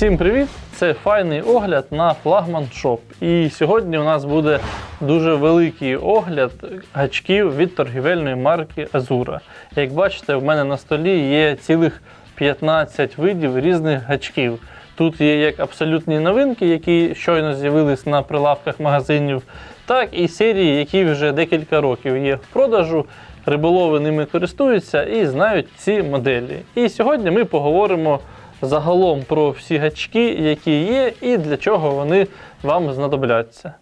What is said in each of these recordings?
Всім привіт! Це файний огляд на флагман шоп. І сьогодні у нас буде дуже великий огляд гачків від торгівельної марки Азура. Як бачите, в мене на столі є цілих 15 видів різних гачків. Тут є як абсолютні новинки, які щойно з'явились на прилавках магазинів, так і серії, які вже декілька років є в продажу. Риболови ними користуються і знають ці моделі. І сьогодні ми поговоримо загалом про всі гачки, які є, і для чого вони вам знадобляться.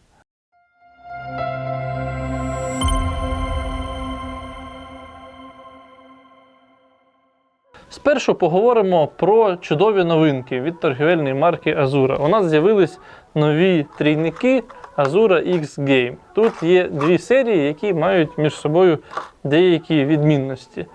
Спершу поговоримо про чудові новинки від торгівельної марки Azura. У нас з'явились нові трійники Azura X Game. Тут є дві серії, які мають між собою деякі відмінності.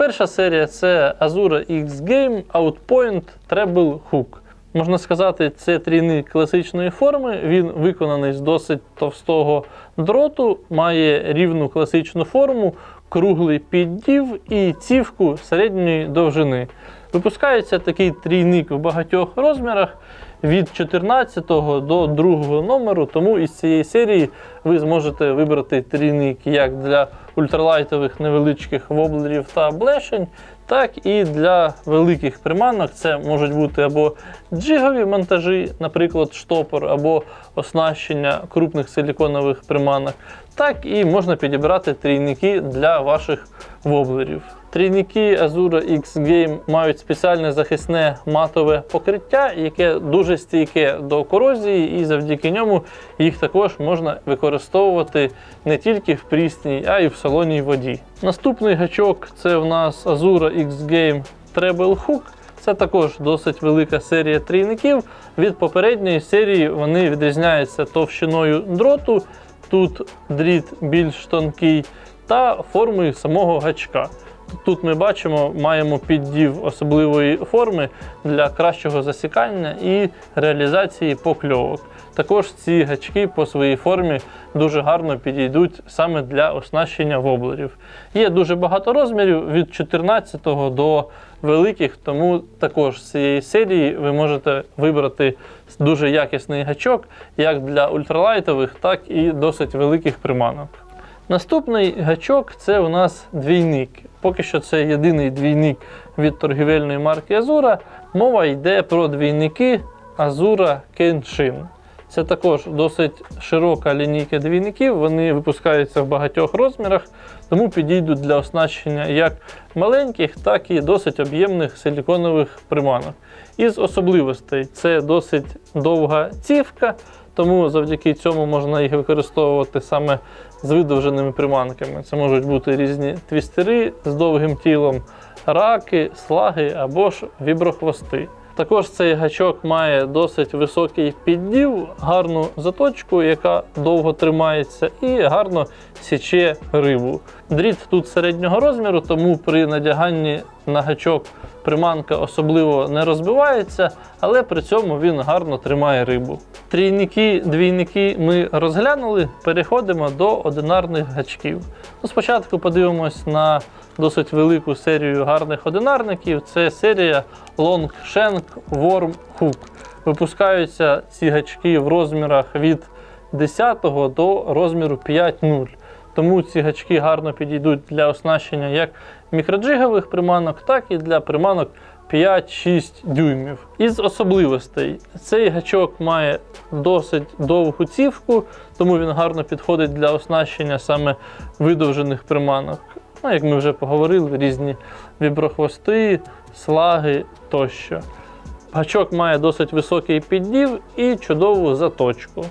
Перша серія це Azura X Game Outpoint Treble Hook. Можна сказати, це трійник класичної форми. Він виконаний з досить товстого дроту, має рівну класичну форму, круглий піддів і цівку середньої довжини. Випускається такий трійник в багатьох розмірах від 14 до 2 номеру. Тому із цієї серії ви зможете вибрати трійник як для ультралайтових невеличких воблерів та блешень, так і для великих приманок. Це можуть бути або джигові монтажі, наприклад, штопор, або оснащення крупних силіконових приманок. Так і можна підібрати трійники для ваших воблерів. Трійники Azura X Game мають спеціальне захисне матове покриття, яке дуже стійке до корозії, і завдяки ньому їх також можна використовувати не тільки в прісній, а й в солоній воді. Наступний гачок це в нас Azura X Game Treble Hook. Це також досить велика серія трійників. Від попередньої серії вони відрізняються товщиною дроту. Тут дріт більш тонкий та формою самого гачка. Тут ми бачимо, маємо піддів особливої форми для кращого засікання і реалізації покльовок. Також ці гачки по своїй формі дуже гарно підійдуть саме для оснащення воблерів. Є дуже багато розмірів від 14 до великих, тому також з цієї серії ви можете вибрати дуже якісний гачок як для ультралайтових, так і досить великих приманок. Наступний гачок це у нас двійник. Поки що це єдиний двійник від торгівельної марки Azura. Мова йде про двійники Azura Kenshin. Це також досить широка лінійка двійників. Вони випускаються в багатьох розмірах, тому підійдуть для оснащення як маленьких, так і досить об'ємних силіконових приманок. Із особливостей це досить довга цівка, тому завдяки цьому можна їх використовувати саме з видовженими приманками. Це можуть бути різні твістери з довгим тілом, раки, слаги або ж віброхвости. Також цей гачок має досить високий піддів, гарну заточку, яка довго тримається, і гарно січе рибу. Дріт тут середнього розміру, тому при надяганні на гачок приманка особливо не розбивається, але при цьому він гарно тримає рибу. Трійники, двійники ми розглянули, переходимо до одинарних гачків. Ну, спочатку подивимось на досить велику серію гарних одинарників. Це серія Long Shank Worm Hook. Випускаються ці гачки в розмірах від 10 до розміру 5.0. Тому ці гачки гарно підійдуть для оснащення як мікроджигових приманок, так і для приманок 5-6 дюймів. Із особливостей цей гачок має досить довгу цівку, тому він гарно підходить для оснащення саме видовжених приманок. Ну, як ми вже поговорили, різні віброхвости, слаги тощо. Гачок має досить високий піддів і чудову заточку.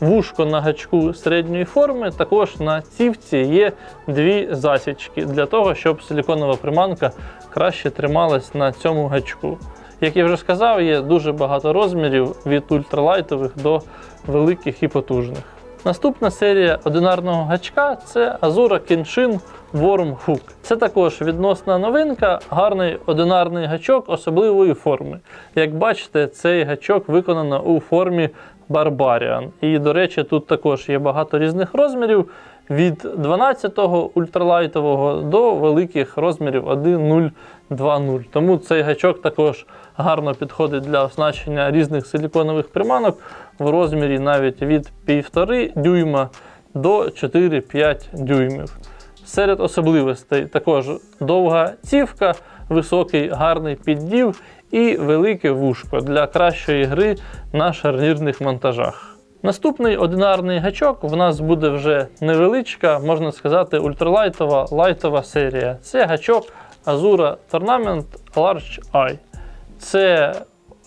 Вушко на гачку середньої форми, також на цівці є дві засічки для того, щоб силіконова приманка краще трималась на цьому гачку. Як я вже сказав, є дуже багато розмірів від ультралайтових до великих і потужних. Наступна серія одинарного гачка це Azura Kenshin Worm Hook. Це також відносна новинка, гарний одинарний гачок особливої форми. Як бачите, цей гачок виконано у формі Barbarian. І, до речі, тут також є багато різних розмірів від 12-го ультралайтового до великих розмірів 1.0.2.0. Тому цей гачок також гарно підходить для оснащення різних силіконових приманок в розмірі навіть від 1,5 дюйма до 4-5 дюймів. Серед особливостей також довга цівка, високий гарний піддів і велике вушко для кращої гри на шарнірних монтажах. Наступний одинарний гачок в нас буде вже невеличка, можна сказати, ультралайтова лайтова серія. Це гачок Azura Tournament Large Eye. Це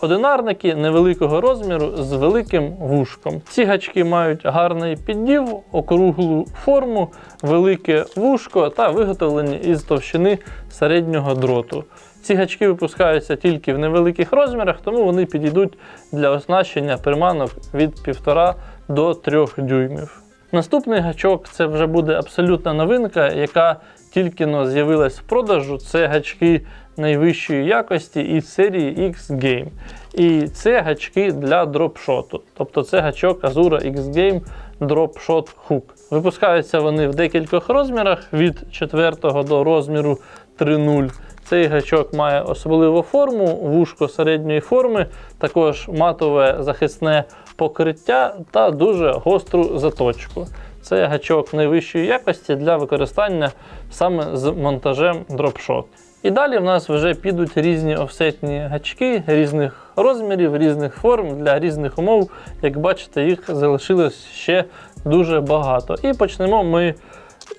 одинарники невеликого розміру з великим вушком. Ці гачки мають гарний піддів, округлу форму, велике вушко та виготовлені із товщини середнього дроту. Ці гачки випускаються тільки в невеликих розмірах, тому вони підійдуть для оснащення приманок від 1,5 до 3 дюймів. Наступний гачок це вже буде абсолютна новинка, яка тільки но з'явилась в продажу. Це гачки найвищої якості із серії X-Game. І це гачки для дропшоту. Тобто це гачок Azura X-Game Dropshot Hook. Випускаються вони в декількох розмірах від 4 до розміру 3.0. Цей гачок має особливу форму, вушко середньої форми, також матове захисне покриття та дуже гостру заточку. Це гачок найвищої якості для використання саме з монтажем дропшот. І далі в нас вже підуть різні офсетні гачки різних розмірів, різних форм для різних умов. Як бачите, їх залишилось ще дуже багато. І почнемо ми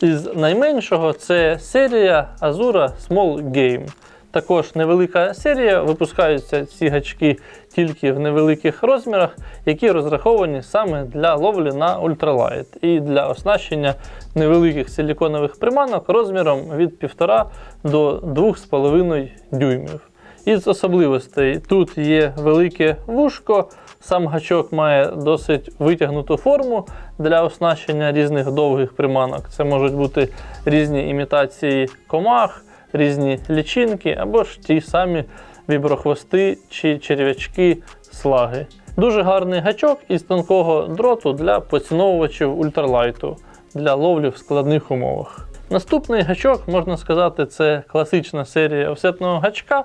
із найменшого це серія Azura Small Game. Також невелика серія, випускаються ці гачки тільки в невеликих розмірах, які розраховані саме для ловлі на ультралайт і для оснащення невеликих силіконових приманок розміром від 1,5 до 2,5 дюймів. Із особливостей тут є велике вушко, сам гачок має досить витягнуту форму для оснащення різних довгих приманок. Це можуть бути різні імітації комах, різні лічинки або ж ті самі віброхвости чи черв'ячки слаги. Дуже гарний гачок із тонкого дроту для поціновувачів ультралайту для ловлі в складних умовах. Наступний гачок, можна сказати, це класична серія офсетного гачка.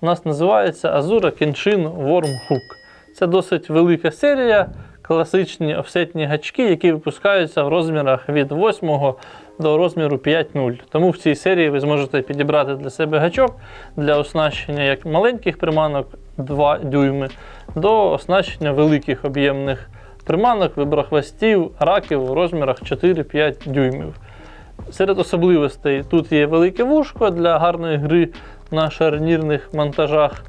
У нас називається Azura Kenshin Worm Hook. Це досить велика серія, класичні офсетні гачки, які випускаються в розмірах від 8 до розміру 5.0. Тому в цій серії ви зможете підібрати для себе гачок для оснащення як маленьких приманок 2 дюйми до оснащення великих об'ємних приманок, виброхвостів, раків в розмірах 4-5 дюймів. Серед особливостей тут є велике вушко для гарної гри на шарнірних монтажах.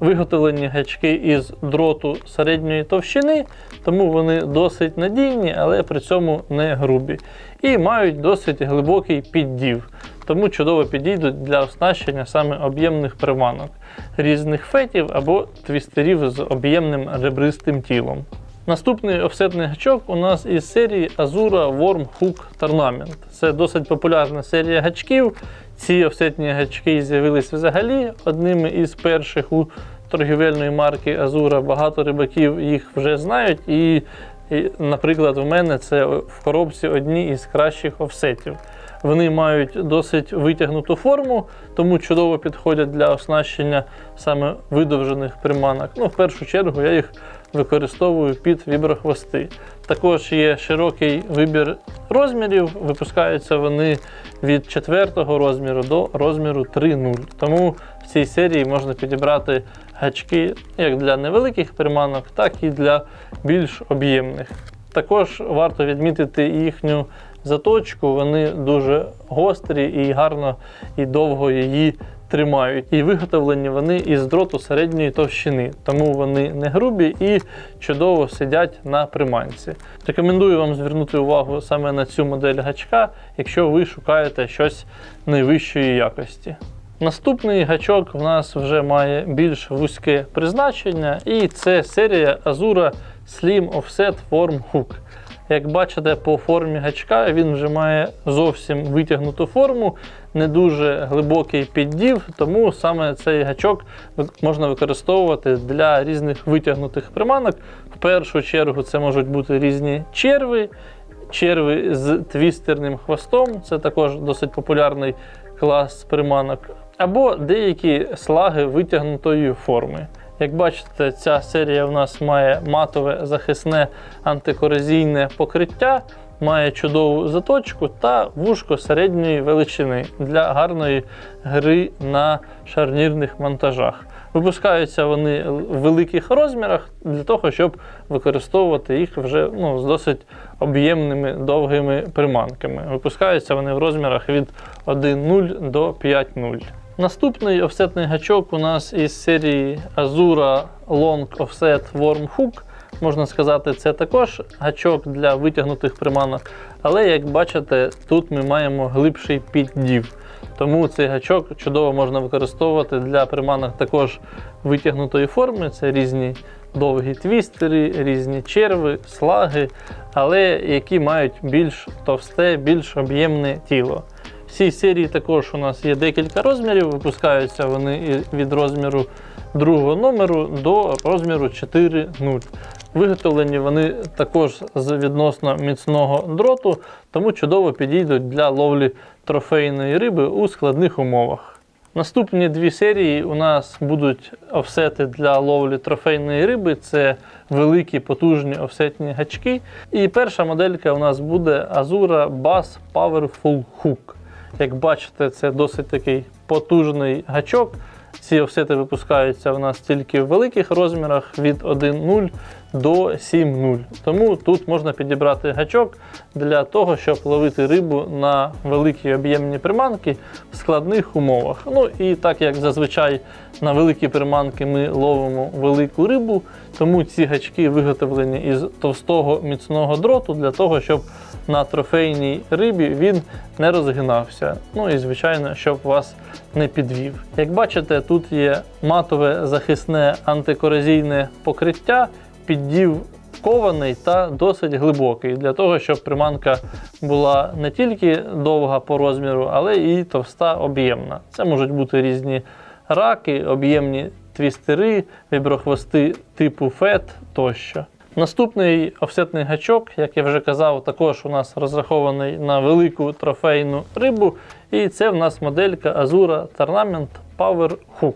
Виготовлені гачки із дроту середньої товщини, тому вони досить надійні, але при цьому не грубі. І мають досить глибокий піддів, тому чудово підійдуть для оснащення саме об'ємних приманок, різних фетів або твістерів з об'ємним ребристим тілом. Наступний офсетний гачок у нас із серії Azura Worm Hook Tournament. Це досить популярна серія гачків. Ці офсетні гачки з'явились взагалі одними із перших у торгівельної марки Azura. Багато рибаків їх вже знають. І, і, наприклад, у мене це в коробці одні із кращих офсетів. Вони мають досить витягнуту форму, тому чудово підходять для оснащення саме видовжених приманок. Ну, в першу чергу я їх використовую під віброхвости. Також є широкий вибір розмірів, випускаються вони від 4 розміру до розміру 3.0. Тому в цій серії можна підібрати гачки як для невеликих приманок, так і для більш об'ємних. Також варто відмітити їхню заточку, вони дуже гострі і гарно і довго її тримають. І виготовлені вони із дроту середньої товщини, тому вони не грубі і чудово сидять на приманці. Рекомендую вам звернути увагу саме на цю модель гачка, якщо ви шукаєте щось найвищої якості. Наступний гачок в нас вже має більш вузьке призначення, і це серія Azura Slim Offset Worm Hook. Як бачите, по формі гачка він вже має зовсім витягнуту форму, не дуже глибокий піддів, тому саме цей гачок можна використовувати для різних витягнутих приманок. В першу чергу це можуть бути різні черви, черви з твістерним хвостом, це також досить популярний клас приманок, або деякі слаги витягнутої форми. Як бачите, ця серія в нас має матове захисне антикорозійне покриття, має чудову заточку та вушко середньої величини для гарної гри на шарнірних монтажах. Випускаються вони в великих розмірах для того, щоб використовувати їх вже ну, з досить об'ємними довгими приманками. Випускаються вони в розмірах від 1.0 до 5.0. Наступний офсетний гачок у нас із серії Azura Long Offset Worm Hook. Можна сказати, це також гачок для витягнутих приманок. Але як бачите, тут ми маємо глибший піддів. Тому цей гачок чудово можна використовувати для приманок також витягнутої форми. Це різні довгі твістери, різні черви, слаги, але які мають більш товсте, більш об'ємне тіло. В цій серії також у нас є декілька розмірів, випускаються вони від розміру другого номеру до розміру 4.0. Виготовлені вони також з відносно міцного дроту, тому чудово підійдуть для ловлі трофейної риби у складних умовах. Наступні дві серії у нас будуть офсети для ловлі трофейної риби. Це великі потужні офсетні гачки. І перша моделька у нас буде Azura Bass Powerful Hook. Як бачите, це досить такий потужний гачок. Ці офсети випускаються в нас тільки в великих розмірах від 1.0 до 7.0. Тому тут можна підібрати гачок для того, щоб ловити рибу на великі об'ємні приманки в складних умовах. Ну і так як зазвичай на великі приманки ми ловимо велику рибу, тому ці гачки виготовлені із товстого міцного дроту для того, щоб на трофейній рибі він не розгинався. Ну і звичайно, щоб вас не підвів. Як бачите, тут є матове захисне антикорозійне покриття, піддів кований та досить глибокий, для того, щоб приманка була не тільки довга по розміру, але і товста об'ємна. Це можуть бути різні раки, об'ємні твістери, віброхвости типу FET тощо. Наступний офсетний гачок, як я вже казав, також у нас розрахований на велику трофейну рибу. І це в нас моделька Azura Tournament Power Hook.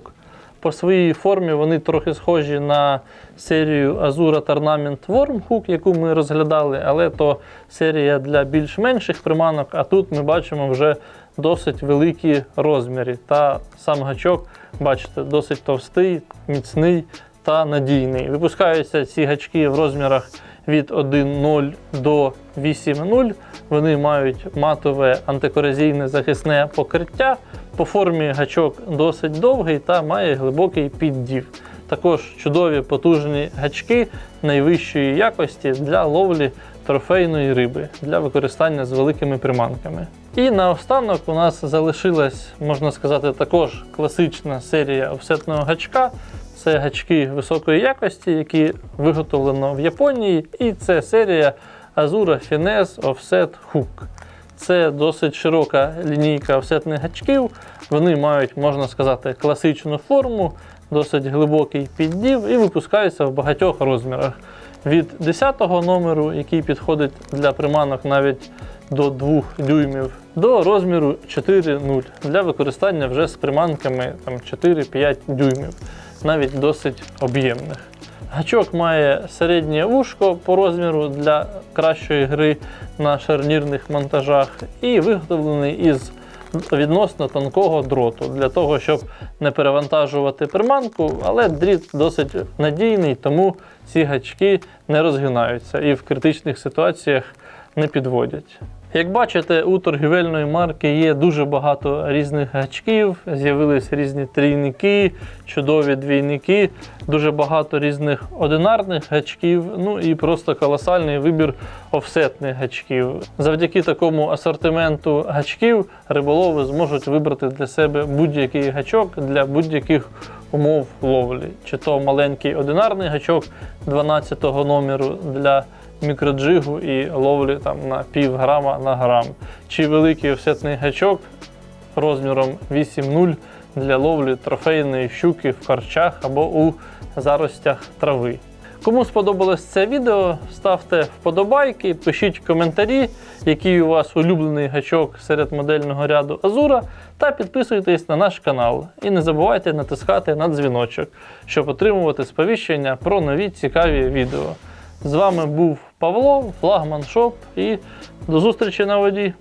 По своїй формі вони трохи схожі на серію Azura Tournament Wormhook, яку ми розглядали, але то серія для більш менших приманок, а тут ми бачимо вже досить великі розміри. Та сам гачок, бачите, досить товстий, міцний та надійний. Випускаються ці гачки в розмірах від 1.0 до 8.0. Вони мають матове антикорозійне захисне покриття. По формі гачок досить довгий та має глибокий піддів. Також чудові потужні гачки найвищої якості для ловлі трофейної риби для використання з великими приманками. І наостанок у нас залишилась, можна сказати, також класична серія офсетного гачка. Це гачки високої якості, які виготовлено в Японії. І це серія Azura Finesse Offset Hook. Це досить широка лінійка офсетних гачків. Вони мають, можна сказати, класичну форму, досить глибокий піддів і випускаються в багатьох розмірах. Від 10 го номеру, який підходить для приманок навіть до 2 дюймів, до розміру 4.0 для використання вже з приманками 4-5 дюймів, навіть досить об'ємних. Гачок має середнє вушко по розміру для кращої гри на шарнірних монтажах і виготовлений із відносно тонкого дроту для того, щоб не перевантажувати приманку, але дріт досить надійний, тому ці гачки не розгинаються і в критичних ситуаціях не підводять. Як бачите, у торгівельної марки є дуже багато різних гачків, з'явились різні трійники, чудові двійники, дуже багато різних одинарних гачків, ну і просто колосальний вибір офсетних гачків. Завдяки такому асортименту гачків риболови зможуть вибрати для себе будь-який гачок для будь-яких умов ловлі. Чи то маленький одинарний гачок 12 номеру для мікроджигу і ловлі там на пів грама на грам, чи великий офсетний гачок розміром 8.0 для ловлі трофейної щуки в корчах або у заростях трави. Кому сподобалось це відео, ставте вподобайки, пишіть коментарі, який у вас улюблений гачок серед модельного ряду Азура, та підписуйтесь на наш канал. І не забувайте натискати на дзвіночок, щоб отримувати сповіщення про нові цікаві відео. З вами був Павло, флагман Шоп і до зустрічі на воді.